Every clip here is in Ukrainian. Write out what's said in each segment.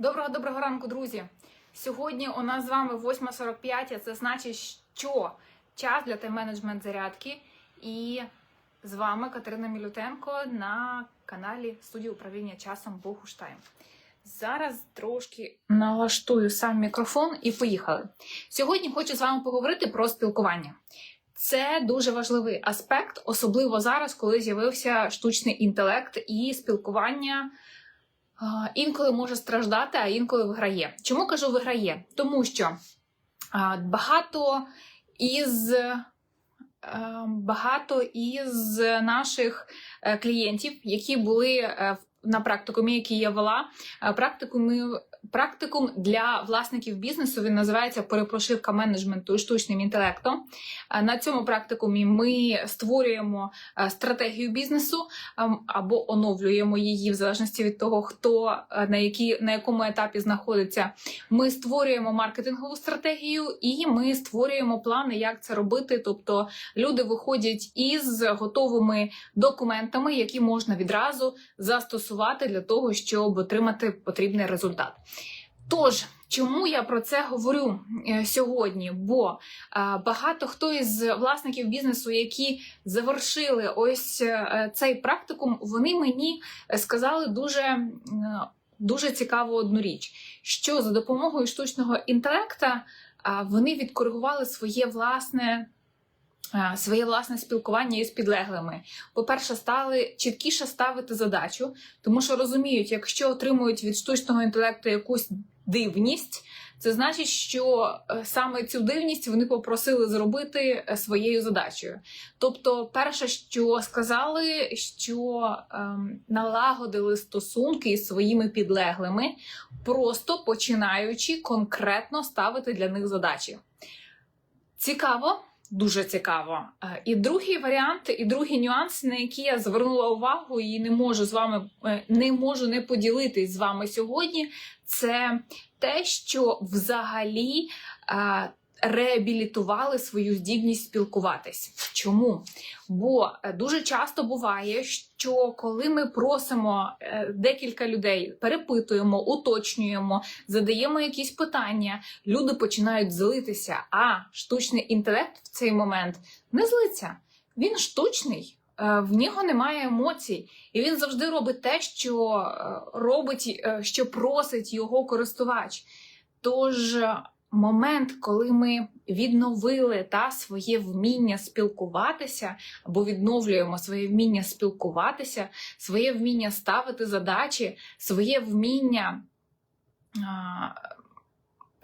Доброго доброго ранку, друзі! Сьогодні у нас з вами 8.45, а це значить, що час для тайм-менеджмент зарядки. І з вами Катерина Мілютенко на каналі студії управління часом Богуштайм. Зараз трошки налаштую сам мікрофон і поїхали. Сьогодні хочу з вами поговорити про спілкування. Це дуже важливий аспект, особливо зараз, коли з'явився штучний інтелект і спілкування інколи може страждати, а інколи виграє. Чому кажу виграє? Тому що багато із е, багато із наших е, клієнтів, які були е, на практикумі, які я вела, практикуми. Практикум для власників бізнесу він називається перепрошивка менеджменту штучним інтелектом. Е, На цьому практикумі ми створюємо е, стратегію бізнесу ем, або оновлюємо її в залежності від того, хто е, на, які, на якому етапі знаходиться. Ми створюємо маркетингову стратегію і ми створюємо плани, як це робити. Тобто люди виходять із готовими документами, які можна відразу застосувати для того, щоб отримати потрібний результат. Тож, чому я про це говорю е, сьогодні? Бо е, багато хто із власників бізнесу, які завершили ось е, цей практикум, вони мені сказали дуже, дуже цікаву одну річ, що за допомогою штучного інтелекта вони відкоригували своє власне. А, Своє власне спілкування із підлеглими. По-перше, стали чіткіше ставити задачу, тому що розуміють, якщо отримують від штучного інтелекту якусь дивність, це значить, що е, саме цю дивність вони попросили зробити е, своєю задачею. Тобто, перше, що сказали, що ем, налагодили стосунки із своїми підлеглими, просто починаючи конкретно ставити для них задачі. Цікаво. Дуже цікаво. Е, І другий варіант, і другий нюанс, на який я звернула увагу і не можу з вами е, не можу не поділитись з вами сьогодні. Це те, що взагалі е, реабілітували свою здібність спілкуватись. Чому? Бо е, дуже часто буває, що коли ми просимо е, декілька людей, перепитуємо, уточнюємо, задаємо якісь питання, люди починають злитися. А штучний інтелект в цей момент не злиться. Він штучний. е, В нього немає емоцій, і він завжди робить те, що робить, що просить його користувач. Тож момент, коли ми відновили та своє вміння спілкуватися, або відновлюємо своє вміння спілкуватися, своє вміння ставити задачі, своє вміння а,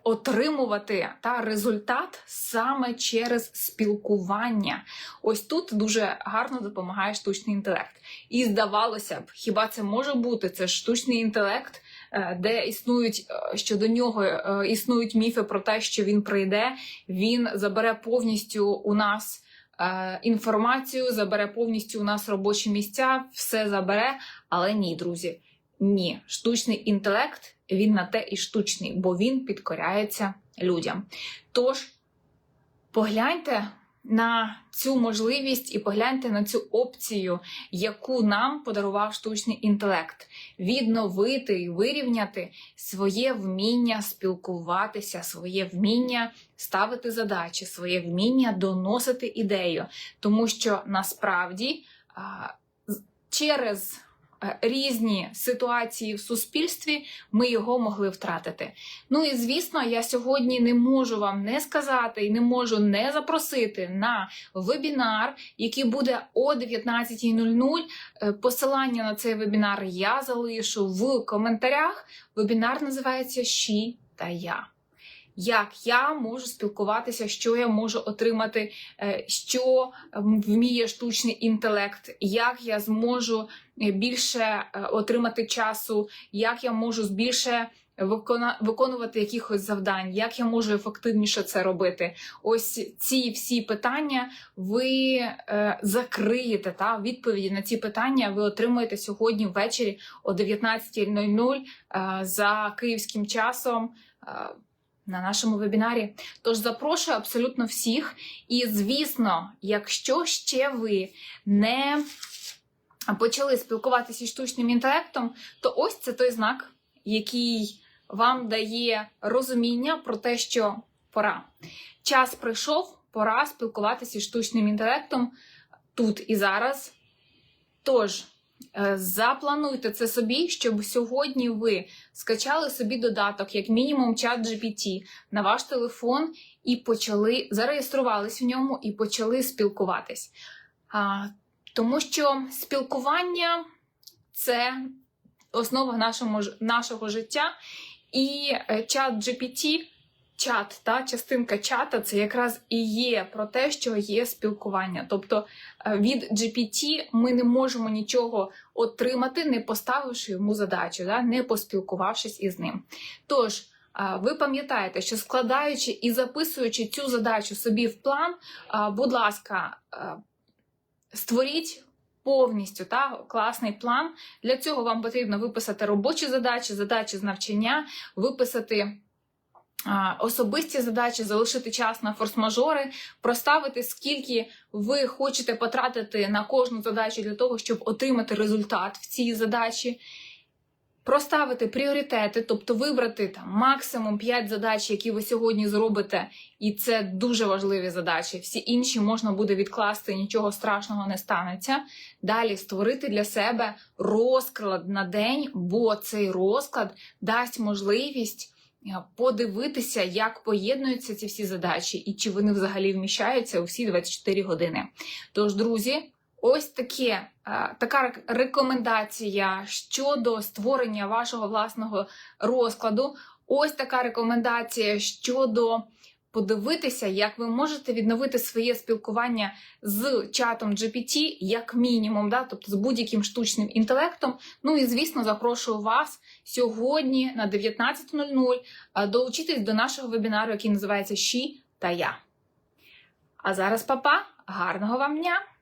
отримувати та результат саме через спілкування. Ось тут дуже гарно допомагає штучний інтелект. І здавалося б, хіба це може бути? Це штучний інтелект, де існують е, щодо нього е, існують міфи про те, що він прийде, він забере повністю у нас. е, Інформацію забере повністю у нас робочі місця, все забере. Але ні, друзі, ні, штучний інтелект він на те і штучний, бо він підкоряється людям. Тож погляньте на цю можливість і погляньте на цю опцію, яку нам подарував штучний інтелект, відновити і вирівняти своє вміння спілкуватися, своє вміння ставити задачі, своє вміння доносити ідею, тому що насправді через різні ситуації в суспільстві ми його могли втратити. Ну і звісно, я сьогодні не можу вам не сказати і не можу не запросити на вебінар, який буде о 19.00. Е, Посилання на цей вебінар я залишу в коментарях. Вебінар називається Щі та я. Як я можу спілкуватися, що я можу отримати, е, що ем, вміє штучний інтелект, як я зможу е, більше е, отримати часу, як я можу більше виконувати якихось завдань, як я можу ефективніше це робити. Ось ці всі питання ви е, закриєте та відповіді на ці питання ви отримуєте сьогодні ввечері о 19.00 е, за київським часом. е, на нашому вебінарі. Тож запрошую абсолютно всіх. І, звісно, якщо ще ви не почали спілкуватися із штучним інтелектом, то ось це той знак, який вам дає розуміння про те, що пора. Час прийшов, пора спілкуватися з штучним інтелектом тут і зараз. Тож, заплануйте це собі, щоб сьогодні ви скачали собі додаток, як мінімум, чат GPT на ваш телефон і почали зареєструвались в ньому і почали спілкуватись. А, тому що спілкування це основа нашого, нашого життя, і е, чат GPT, чат, та частинка чата, це якраз і є про те, що є спілкування. Тобто е, від GPT ми не можемо нічого отримати, не поставивши йому задачу, да, не поспілкувавшись із ним. Тож, ви пам'ятаєте, що складаючи і записуючи цю задачу собі в план, будь ласка, створіть повністю та, класний план. Для цього вам потрібно виписати робочі задачі, задачі з навчання, виписати особисті задачі, залишити час на форс-мажори, проставити, скільки ви хочете потратити на кожну задачу для того, щоб отримати результат в цій задачі. Проставити пріоритети, тобто вибрати там максимум 5 задач, які ви сьогодні зробите, і це дуже важливі задачі. Всі інші можна буде відкласти, нічого страшного не станеться. Далі створити для себе розклад на день, бо цей розклад дасть можливість подивитися, як поєднуються ці всі задачі, і чи вони взагалі вміщаються у всі 24 години. Тож, друзі, ось таке, е, така рекомендація щодо створення вашого власного розкладу. Ось така рекомендація щодо подивитися, як ви можете відновити своє спілкування з чатом GPT, як мінімум, да? тобто з будь-яким штучним інтелектом. Ну і звісно, запрошую вас сьогодні на 19.00 е, долучитись до нашого вебінару, який називається Ші та я. А зараз, папа, гарного вам дня!